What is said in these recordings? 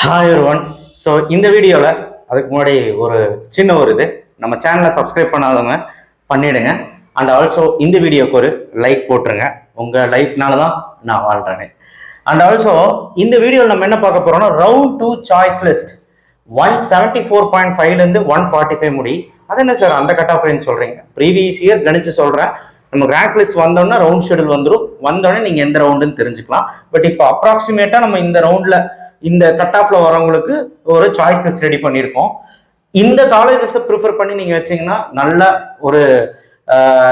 Hi one so இந்த வீடியோவில் அதுக்கு முன்னாடி ஒரு சின்ன ஒரு இது. நம்ம சேனலை சப்ஸ்கிரைப் பண்ணாதவங்க பண்ணிவிடுங்க அண்ட் ஆல்சோ இந்த வீடியோக்கு ஒரு லைக் போட்டுருங்க. உங்கள் லைக்னால தான் நான் வாழ்கிறேன் அண்ட் ஆல்சோ இந்த வீடியோவில் நம்ம என்ன பார்க்க போகிறோம்னா round two choice list one seventy four point ஃபைவ்லேருந்து ஒன் ஃபார்ட்டி ஃபைவ் முடி. அது என்ன சார் அந்த கட் ஆஃப் ரேஞ்ச் சொல்கிறீங்க ப்ரீவியஸ் இயர் கணிச்சு சொல்கிறேன் நம்ம ரேங்க் லிஸ்ட் வந்தோடனே ரவுண்ட் ஷெடியூல் வந்துடும் வந்தோடனே நீங்கள் எந்த ரவுண்டுன்னு தெரிஞ்சுக்கலாம். பட் இப்போ அப்ராக்சிமேட்டாக நம்ம இந்த ரவுண்டில் இந்த கட் ஆஃப்ல வரவங்களுக்கு ஒரு சாய்ஸஸ் ரெடி பண்ணியிருக்கோம். இந்த காலேஜஸை ப்ரிஃபர் பண்ணி நீங்கள் வச்சீங்கன்னா நல்ல ஒரு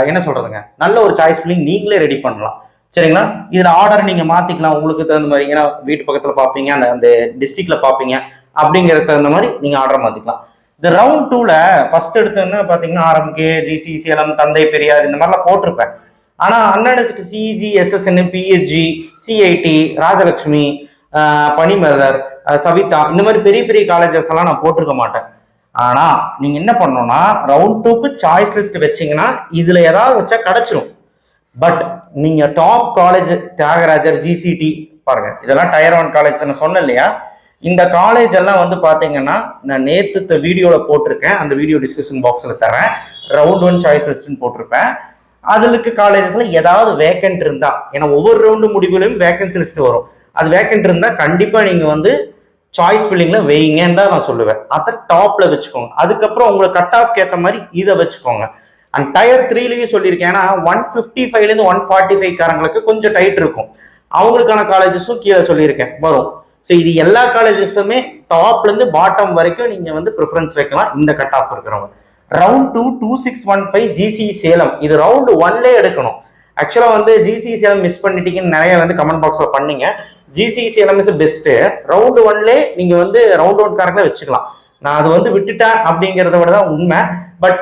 என்ன சொல்றதுங்க? நல்ல ஒரு சாய்ஸ் பில்லிங் நீங்களே ரெடி பண்ணலாம். சரிங்களா? இதில் ஆர்டர் நீங்கள் மாற்றிக்கலாம் உங்களுக்கு தகுந்த மாதிரி ஏன்னா வீட்டு பக்கத்தில் பார்ப்பீங்க அந்த அந்த டிஸ்ட்ரிக்டில் பார்ப்பீங்க அப்படிங்கிறதுக்கு தகுந்த மாதிரி நீங்கள் ஆர்டர் மாற்றிக்கலாம் இந்த ரவுண்ட் டூவில் ஃபர்ஸ்ட் எடுத்தோன்னா பார்த்தீங்கன்னா ஆர்எம்கே ஜிசி சேலம் தந்தை பெரியார் இந்த மாதிரிலாம் போட்டிருப்பேன். ஆனால் அன்அனிஸ்ட் சிஜி எஸ்எஸ்என் பிஹெச்ஜி சிஐடி ராஜலக்ஷ்மி ஆஹ் பனிமலர் சவிதா இந்த மாதிரி பெரிய பெரிய காலேஜஸ் எல்லாம் நான் போட்டிருக்க மாட்டேன். ஆனா நீங்க என்ன பண்ணணும்னா ரவுண்ட் டூக்கு சாய்ஸ் லிஸ்ட் வச்சீங்கன்னா இதுல ஏதாவது வச்சா கிடைச்சிரும். பட் நீங்க டாப் காலேஜ் தியாகராஜர் ஜிசிடி பாருங்க இதெல்லாம் டயர் ஒன் காலேஜ் நான் சொன்னேன் இல்லையா? இந்த காலேஜ் எல்லாம் வந்து பாத்தீங்கன்னா நான் நேத்து வீடியோல போட்டிருக்கேன். அந்த வீடியோ டிஸ்கஷன் பாக்ஸ்ல தரேன். ரவுண்ட் ஒன் சாய்ஸ் லிஸ்ட்னு போட்டிருப்பேன். அதுக்கு காலேஜஸ்ல ஏதாவது வேக்கன்ட் இருந்தா ஏன்னா ஒவ்வொரு ரவுண்டு முடிவுலையும் வேகன்சி லிஸ்ட் வரும். அது வேக்கன்ட் இருந்தா கண்டிப்பா நீங்க வந்து சாய்ஸ் ஃபில்லிங்கில் வெயிங்கன்னு தான் நான் சொல்லுவேன். அதை டாப்ல வச்சுக்கோங்க. அதுக்கப்புறம் உங்களுக்கு கட் ஆஃப் ஏற்ற மாதிரி இதை வச்சுக்கோங்க. அண்ட் டயர் த்ரீலையும் சொல்லியிருக்கேன். ஏன்னா ஒன் ஃபிஃப்டி ஃபைவ்லேருந்து ஒன் ஃபார்ட்டி ஃபைவ் காரங்களுக்கு கொஞ்சம் டைட் இருக்கும். அவங்களுக்கான காலேஜஸும் கீழே சொல்லியிருக்கேன். வரும். ஸோ இது எல்லா காலேஜஸுமே டாப்லேருந்து பாட்டம் வரைக்கும் நீங்கள் வந்து ப்ரிஃபரன்ஸ் வைக்கலாம். இந்த கட் ஆஃப் இருக்கிறவங்க. Round two two six one five GC Salem இது ரவுண்டு ஒன்லேயே எடுக்கணும். ஆக்சுவலாக வந்து ஜிசி சேலம் மிஸ் பண்ணிட்டீங்கன்னு நிறைய வந்து கமெண்ட் பாக்ஸில் பண்ணீங்க. GC Salem is best round only நீங்கள் வந்து ரவுண்ட் ஒன் காரங்களே வச்சுக்கலாம். நான் அது வந்து விட்டுட்டேன் அப்படிங்கிறத விட தான் உண்மை. பட்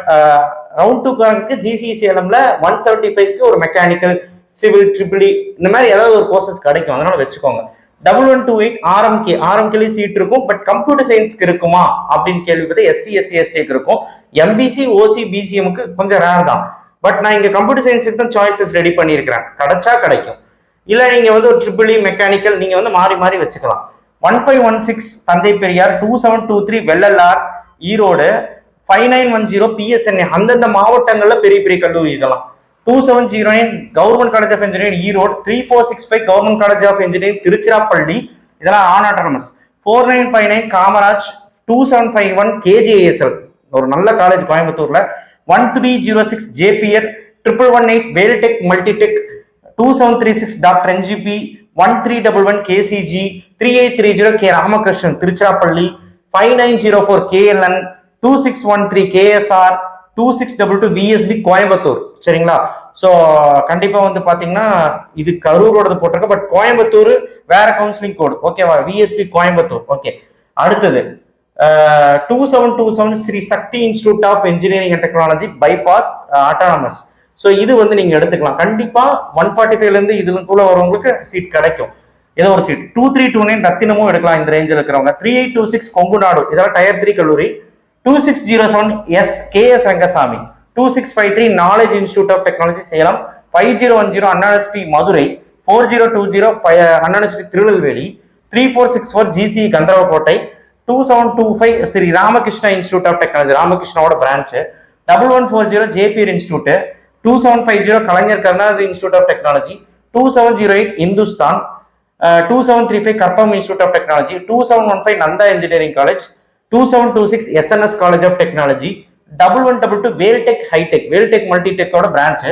ரவுண்ட் டூ காரனுக்கு ஜிசி சேலம்ல ஒன் செவன்ட்டி ஃபைவ்க்கு ஒரு மெக்கானிக்கல் சிவில் ட்ரிபிளி இந்த மாதிரி ஏதாவது ஒரு கோர்சஸ் கிடைக்கும். அதனால வச்சுக்கோங்க. Double one two eight RMK ஆர்எம்கேலேயும் seat இருக்கும். பட் கம்ப்யூட்டர் சயின்ஸ்க்கு இருக்குமா? அப்படின்னு கேள்வி பார்த்தா எஸ்சி எஸ்சி எஸ்டிக்கு இருக்கும். எம்பிசி ஓசி பிசிஎம்க்கு கொஞ்சம் ரேர் தான். பட் நான் இங்க கம்ப்யூட்டர் சயின்ஸுக்கு தான் சாய்ஸஸ் ரெடி பண்ணியிருக்கிறேன் கிடைச்சா கிடைக்கும். இல்ல நீங்க வந்து ஒரு ட்ரிபிள் மெக்கானிக்கல் e நீங்க வந்து மாறி மாறி வச்சுக்கலாம். One five one six Thanthai Periyar two seven two three Vellalar Erode five nine one zero PSNA அந்தந்த மாவட்டங்கள்ல பெரிய பெரிய கல்லூரி இதெல்லாம் two seven zero nine government college of engineering Erode three four six five government college of engineering Tiruchirappalli இதெல்லாம் an autonomous four nine five nine Kamaraj two seven five one KJSL ஒரு நல்ல college கோயம்புத்தூர்ல. One three zero six JPR triple one eight Veltech multi tech two seven three six doctor NGP one three double one KCG three eight three zero K Ramakrishnan Tiruchirappalli five nine zero four KLN two six one three KSR two six double two VSB Coimbatore. சரிங்களா? So கண்டிப்பாக வந்து பார்த்தீங்கன்னா இது கரூரோடது போட்டிருக்கு. But Coimbatore வேற counselling code ஓகேவா VSB Coimbatore. Okay அடுத்தது two seven two seven Sri Sakthi institute of engineering and technology bypass autonomous so இது வந்து நீங்கள் எடுத்துக்கலாம். கண்டிப்பாக ஒன் ஃபார்ட்டி ஃபைவ்லேருந்து இதுக்குள்ளே வரவங்களுக்கு சீட் கிடைக்கும். ஏதோ ஒரு seat two three two nine ரத்தினமும் எடுக்கலாம். இந்த ரேஞ்சில் இருக்கிறவங்க. Three eight two six Kongu Nadu. இதெல்லாம் டயர் த்ரீ கல்லூரி. Two six zero seven S K S Rangasamy two six five three knowledge institute of technology Salem five zero one zero அண்ணாஸ்டி Madurai four zero two zero அண்ணாஸ்டி Tirunelveli three four six four GC Kandarvakottai two seven two five Sri Ramakrishna institute of technology ராமகிருஷ்ணாவோட branch double one four zero JPR institute two seven five zero Kalaignar Karunanidhi institute of technology two seven zero eight Hindustan two seven three five Karpagam institute of technology two seven one five Nandha engineering college two seven two six SNS college of technology double one double two Veltech hi tech Veltech மல்டிடெக்கோட branch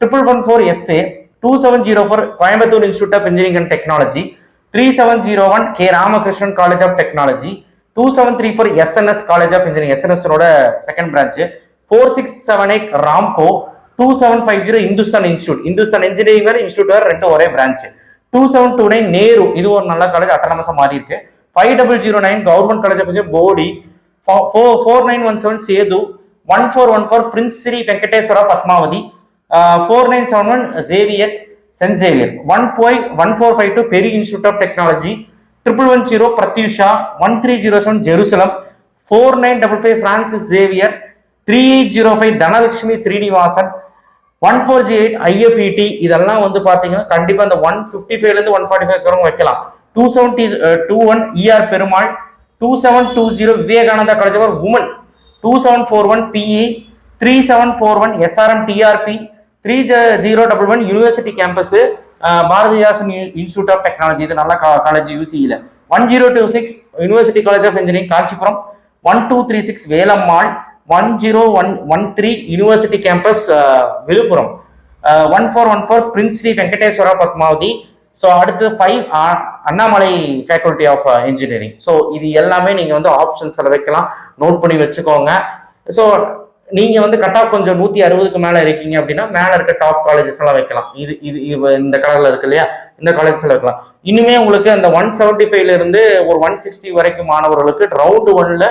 triple one four SA two seven zero four Coimbatore institute of engineering and technology three seven zero one K Ramakrishnan college of technology two seven three four SNS college of engineering SNS second branch four six seven eight Ramco two seven five zero Hindustan institute Hindustan engineering வேறு institute வேறு ரெண்டு ஒரே branch two seven two nine Nehru இது ஒரு நல்ல college அட்டனமஸாக மாறி இருக்கு five double zero nine government college of Bodi four four nine one seven Sethu one four one four prince Sri Venkateswara Padmavathi four nine seven one Xavier saint Xavier one five one four five two Peri institute of technology triple one zero Prathyusha one three zero seven Jerusalem four nine double five Francis Xavier three eight zero five Dhanalakshmi Srinivasan one four G eight IFET இதெல்லாம் வந்து பார்த்தீங்கன்னா கண்டிப்பாக அந்த one fifty ஃபைவ்லேருந்து one forty five வைக்கலாம். Two seventy two one ER Perumal two seven two zero Vivekananda college of women two seven four one BE three seven four one SRM TRP three zero double one university campus Bharathidasan institute of technology இது நல்ல college யூசியில் one zero two six university college of engineering Kanchipuram one two three six Velammal one zero one one three university campus Villupuram one four one four prince Sri Venkateswara Padmavathi so அடுத்து five Annamalai faculty of engineering so இது எல்லாமே நீங்கள் வந்து ஆப்ஷன்ஸில் வைக்கலாம். Note பண்ணி வச்சுக்கோங்க. So நீங்கள் வந்து கட் ஆஃப் கொஞ்சம் நூற்றி அறுபதுக்கு மேலே இருக்கீங்க அப்படின்னா மேலே இருக்க டாப் காலேஜஸ் எல்லாம் வைக்கலாம். இது இது இந்த கலரில் இருக்கு இல்லையா? இந்த காலேஜஸ்ல வைக்கலாம். இனிமே உங்களுக்கு அந்த ஒன் செவன்டி ஃபைவ்லேருந்து ஒரு ஒன் சிக்ஸ்டி வரைக்கும் மாணவர்களுக்கு ரவுண்டு ஒன்ல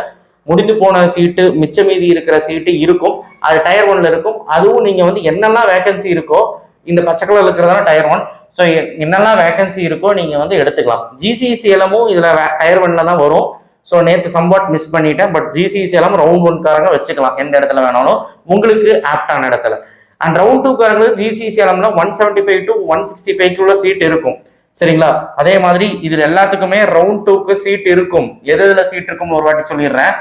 முடிந்து போன சீட்டு மிச்ச மீதி இருக்கிற சீட்டு இருக்கும். அது டயர் ஒன்ல இருக்கும். அதுவும் நீங்கள் வந்து என்னெல்லாம் வேகன்சி இருக்கோ இந்த பச்சை கலர் இருக்கிறதான டயர் ஒன் ஸோ என்னெல்லாம் வேகன்சி இருக்கோ நீங்கள் வந்து எடுத்துக்கலாம். ஜிசிசி இதில் டயர் ஒன்ல தான் வரும். ஸோ நேற்று சம்பாட் மிஸ் பண்ணிட்டேன். பட் ஜிசிசி ரவுண்ட் ஒன்காரங்க வச்சுக்கலாம் எந்த இடத்துல வேணாலும். உங்களுக்கு ஆப்டான இடத்துல. And round டூக்காரங்களுக்கு GCC one seventy five to one sixty ஃபைவ்க்குள்ள seat இருக்கும். சரிங்களா? அதே மாதிரி இதில் எல்லாத்துக்குமே ரவுண்ட் டூக்கு சீட் இருக்கும். எது எதுல சீட் இருக்கும் ஒரு வாட்டி சொல்லிடுறேன்.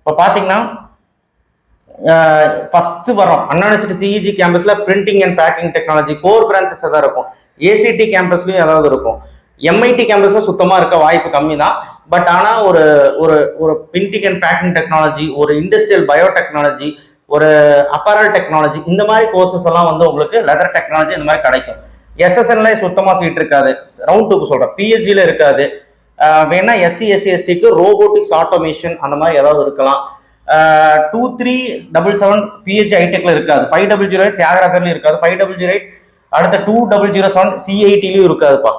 இப்போ பார்த்தீங்கன்னா ஃபஸ்ட்டு வரோம். Anna university CEG கேம்பஸில் printing and packing technology core branches தான் இருக்கும். ஏசிடி கேம்பஸ்லையும் ஏதாவது இருக்கும். எம்ஐடி கேம்பஸில் சுத்தமாக இருக்க வாய்ப்பு கம்மி தான் பட் ஆனால் ஒரு ஒரு ஒரு பிரிண்டிங் அண்ட் பேக்கிங் டெக்னாலஜி ஒரு இண்டஸ்ட்ரியல் பயோடெக்னாலஜி ஒரு அப்பரல் டெக்னாலஜி இந்த மாதிரி கோர்சஸ் எல்லாம் வந்து உங்களுக்கு லெதர் டெக்னாலஜி இந்த மாதிரி கிடைக்கும். எஸ்எஸ்என்ல சுத்தமாக சீட் இருக்காது. ரவுண்ட் டூக்கு சொல்கிறேன் பிஹெச்ல இருக்காது. வேணா எஸ்சி எஸ்சி எஸ்டிக்கு ரோபோட்டிக்ஸ் ஆட்டோமேஷன் அந்த மாதிரி ஏதாவது இருக்கலாம். Two three double seven PH ஐடெக்ல இருக்காது. ஃபைவ் டபுள் ஜீரோ தியாகராஜர்லயும் இருக்காது. ஃபைவ் டபுள் ஜீரோ அடுத்த டூ டபுள் ஜீரோ செவன் சிஐடிலையும் இருக்காதுப்பா.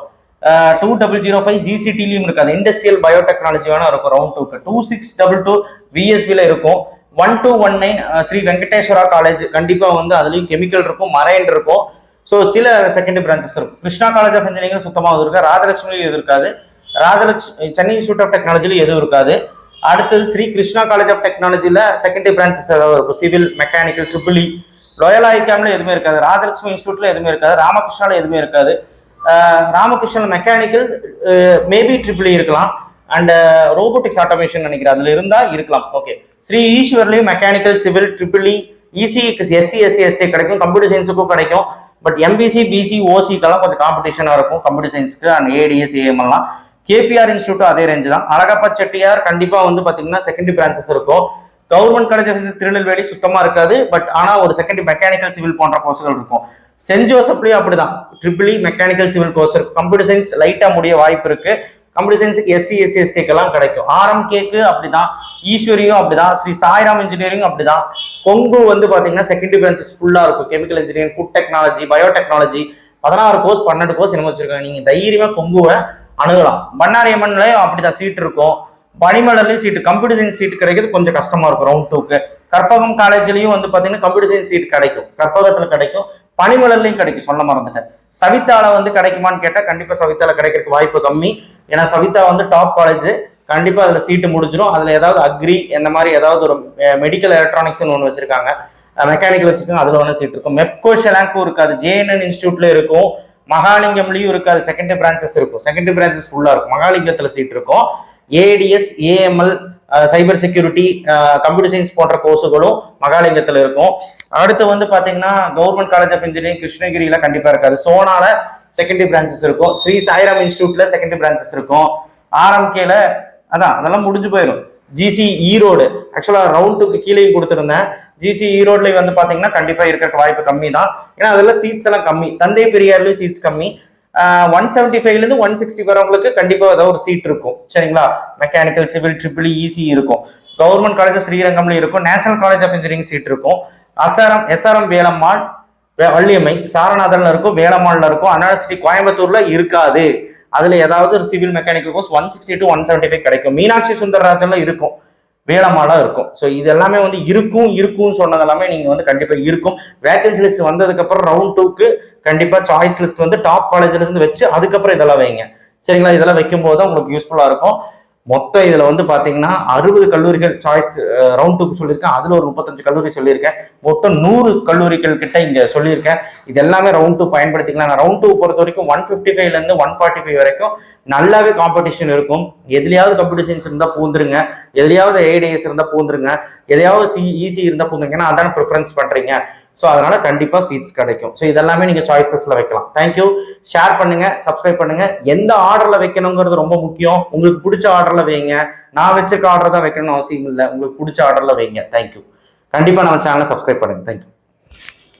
டூ டபுள் ஜீரோ ஃபைவ் ஜிசிடிலையும் இருக்காது. இண்டஸ்ட்ரியல் பயோடெக்னாலஜி வேணா இருக்கும் ரவுண்ட் டூக்கு டூ சிக்ஸ் டபுள் டூ விஎஸ்பியில் இருக்கும். One two one nine Sri Venkateswara college கண்டிப்பாக வந்து அதுலேயும் கெமிக்கல் இருக்கும் மரைன் இருக்கும். ஸோ சில செகண்டரி பிரான்ச்சஸ் இருக்கும். கிருஷ்ணா காலேஜ் ஆஃப் இன்ஜினியரிங் சுத்தமாக இருக்கா ராஜலட்சுமியும் எது இருக்காது. ராஜலட்சுமி சென்னை இன்ஸ்டியூட் ஆஃப் டெக்னாலஜிலும் எதுவும் இருக்காது. அடுத்தது ஸ்ரீ கிருஷ்ணா காலேஜ் ஆஃப் டெக்னாலஜியில் செகண்டரி பிரான்ச்சஸ் ஏதாவது இருக்கும். Civil mechanical triple E Loyola ஐகாமில் எதுவுமே இருக்காது. ராஜலட்சுமி இன்ஸ்டியூட்டில் எதுவுமே இருக்காது. ராமகிருஷ்ணாவில் எதுவுமே இருக்காது. ராமகிருஷ்ணன் மெக்கானிக்கல் மேபி ட்ரிபிள் இருக்கலாம். அண்ட் ரோபோட்டிக்ஸ் ஆட்டோமேஷன் நினைக்கிறேன். அதில் இருந்தால் இருக்கலாம். Okay Sri ஈஸ்வர்லையும் mechanical civil triple EC SC SC ST கிடைக்கும். கம்ப்யூட்டர் சயின்ஸுக்கும் கிடைக்கும். பட் எம்பிசி பிசி ஓசிக்கெல்லாம் கொஞ்சம் காம்படிஷனாக இருக்கும். கம்ப்யூட்டர் சயின்ஸ்க்கு அண்ட் ஏடிஎஸ் ஏஎம் எல்லாம். கேபிஆர் இன்ஸ்டியூட்டும் அதே ரேஞ்சு தான். அழகப்பா செட்டியார் கண்டிப்பா வந்து பாத்தீங்கன்னா செகண்டரி பிரான்ச்சஸ் இருக்கும். கவர்மெண்ட் காலேஜ் ஆஃப் திருநெல்வேலி சுத்தமா இருக்காது. பட் ஆனா ஒரு செகண்டரி மெக்கானிக்கல் சிவில் போன்ற கோர்ஸ்கள் இருக்கும். சென்ட் ஜோசப்லயும் அப்படிதான். Triple E mechanical civil course இருக்கு. கம்ப்யூட்டர் சயின்ஸ் லைட்டா முடிய வாய்ப்பு இருக்கு. கம்ப்யூட்டர் சயின்ஸுக்கு எஸ்சி எஸ்சி எஸ்டிக்கெல்லாம் கிடைக்கும். ஆர்எம்கேக்கு அப்படிதான். ஈஸ்வரியும் அப்படிதான். ஸ்ரீ சாய்ராம் இன்ஜினியரிங் அப்படிதான். கொங்கு வந்து பாத்தீங்கன்னா செகண்டரி பிரான்ச்சஸ் ஃபுல்லா இருக்கும். Chemical engineering food technology biotechnology பதினாறு கோர்ஸ் பன்னெண்டு கோர்ஸ் என்ன வச்சிருக்காங்க. நீங்க தைரியமா கொங்குவை அணுகலாம். பண்ணாரியம்மன்லயும் அப்படிதான் சீட் இருக்கும். பனிமலர்லையும் சீட்டு கம்ப்யூட்டர் சயின்ஸ் சீட் கிடைக்கிறது கொஞ்சம் கஷ்டமா இருக்கும் ரவுண்ட் டூக்கு கற்பகம் காலேஜ்லயும் வந்து பாத்தீங்கன்னா கம்ப்யூட்டர் சயின்ஸ் சீட் கிடைக்கும். கற்பகத்துல கிடைக்கும். பனிமலர்லையும் கிடைக்கும் சொல்ல மறந்துட்டேன். சவிதால வந்து கிடைக்குமான்னு கேட்டா கண்டிப்பா சவிதால கிடைக்கிறதுக்கு வாய்ப்பு கம்மி. ஏன்னா சவிதா வந்து டாப் காலேஜ் கண்டிப்பா அதுல சீட்டு முடிஞ்சிடும் அதுல ஏதாவது அக்ரி இந்த மாதிரி ஏதாவது ஒரு மெடிக்கல் எலக்ட்ரானிக்ஸ்னு ஒன்று வச்சிருக்காங்க. மெக்கானிக்கல் வச்சிருக்காங்க அதுல ஒன்று சீட் இருக்கும். மெப்கோ ஷெலாங்கும் இருக்காது. ஜேஎன்என் இன்ஸ்டியூட்ல இருக்கும். மகாலிங்கம்லயும் இருக்காது செகண்டரி பிரான்ச்சஸ் இருக்கும். செகண்டரி பிரான்ச்சஸ் ஃபுல்லா இருக்கும். மகாலிங்கத்துல சீட் இருக்கும். ADS AML cyber security computer science போன்ற கோர்ஸுகளும் மகாலிங்கத்தில் இருக்கும். அடுத்து வந்து பாத்தீங்கன்னா கவர்மெண்ட் காலேஜ் ஆஃப் இன்ஜினியரிங் கிருஷ்ணகிரியில கண்டிப்பா இருக்காது. சோனால செகண்டரி பிரான்ச்சஸ் இருக்கும். ஸ்ரீ சாய்ராம் இன்ஸ்டியூட்ல செகண்டரி பிரான்ச்சஸ் இருக்கும். ஆர்எம்கேல அதான் அதெல்லாம் முடிஞ்சு போயிடும் ஜிசி ஈரோடு ஆக்சுவலாக ரவுண்டுக்கு கீழேயும் கொடுத்துருந்தேன். ஜிசி ஈரோட்ல வந்து பார்த்தீங்கன்னா கண்டிப்பாக இருக்க வாய்ப்பு கம்மி தான் ஏன்னா அதில் சீட்ஸ் எல்லாம் கம்மி. தந்தை பெரியார்லேயும் சீட்ஸ் கம்மி. ஒன் செவன்டி ஃபைவ்லேருந்து ஒன் சிக்ஸ்டி வரவங்களுக்கு கண்டிப்பாக ஏதாவது ஒரு சீட் இருக்கும். சரிங்களா? மெக்கானிக்கல் சிவில் ட்ரிபிள் ஈசி இருக்கும். கவர்மெண்ட் காலேஜ் ஸ்ரீரங்கம்ல இருக்கும். National college of engineering seat இருக்கும். அசாரம் எஸ்ஆர்எம் வேலம்மாள் வள்ளியம்மை சாரநாதன்ல இருக்கும். வேலம்மாள்ல இருக்கும். அனாலிசிட்டி கோயம்புத்தூர்ல இருக்காது. அதுல ஏதாவது ஒரு civil mechanical course one sixty to one seventy five கிடைக்கும். மீனாட்சி சுந்தரராஜன்ல இருக்கும். வேளமாலாம் இருக்கும். ஸோ இது எல்லாமே வந்து இருக்கும் இருக்கும்னு சொன்னது எல்லாமே நீங்க வந்து கண்டிப்பா இருக்கும். வேகன்சி லிஸ்ட் வந்ததுக்கப்புறம் ரவுண்ட் டூக்கு கண்டிப்பா சாய்ஸ் லிஸ்ட் வந்து டாப் காலேஜ்ல இருந்து வச்சு அதுக்கப்புறம் இதெல்லாம் வைங்க. சரிங்களா? இதெல்லாம் வைக்கும் போது உங்களுக்கு யூஸ்ஃபுல்லா இருக்கும். மொத்தம் இதுல வந்து பாத்தீங்கன்னா அறுபது கல்லூரிகள் சாய்ஸ் ரவுண்ட் டூக்கு சொல்லியிருக்கேன். அதுல ஒரு முப்பத்தஞ்சு கல்லூரி சொல்லியிருக்கேன். மொத்தம் நூறு கல்லூரிகள் கிட்ட இங்க சொல்லியிருக்கேன். இது எல்லாமே ரவுண்ட் டூ பயன்படுத்திக்கலாம். நான் ரவுண்ட் டூ பொறுத்த வரைக்கும் ஒன் ஃபிஃப்டி ஃபைவ்ல இருந்து ஒன் ஃபார்ட்டி ஃபைவ் வரைக்கும் நல்லாவே காம்படிஷன் இருக்கும். எதுலையாவது கம்ப்யூட்டர் சயின்ஸ் இருந்தா பூந்துருங்க. எதுலையாவது ஏடிஎஸ் இருந்தா பூந்துருங்க. எதையாவது சி ஈஸி இருந்தா பூந்துருங்க. ஏன்னா அதான் ப்ரிஃபரன்ஸ் பண்றீங்க. ஸோ அதனால கண்டிப்பாக சீட்ஸ் கிடைக்கும். ஸோ இதெல்லாமே நீங்கள் சாய்ஸஸில் வைக்கலாம். தேங்க்யூ ஷேர் பண்ணுங்கள் சப்ஸ்கிரைப் பண்ணுங்கள் எந்த ஆர்டரில் வைக்கணுங்கிறது ரொம்ப முக்கியம். உங்களுக்கு பிடிச்ச ஆர்டரில் வைங்க. நான் வச்சிருக்க ஆர்டர் தான் வைக்கணும்னு அவசியம் இல்லை உங்களுக்கு பிடிச்ச ஆர்டரில் வைங்க. தேங்க்யூ கண்டிப்பாக நம்ம சேனலை சப்ஸ்கிரைப் பண்ணுங்கள் தேங்க்யூ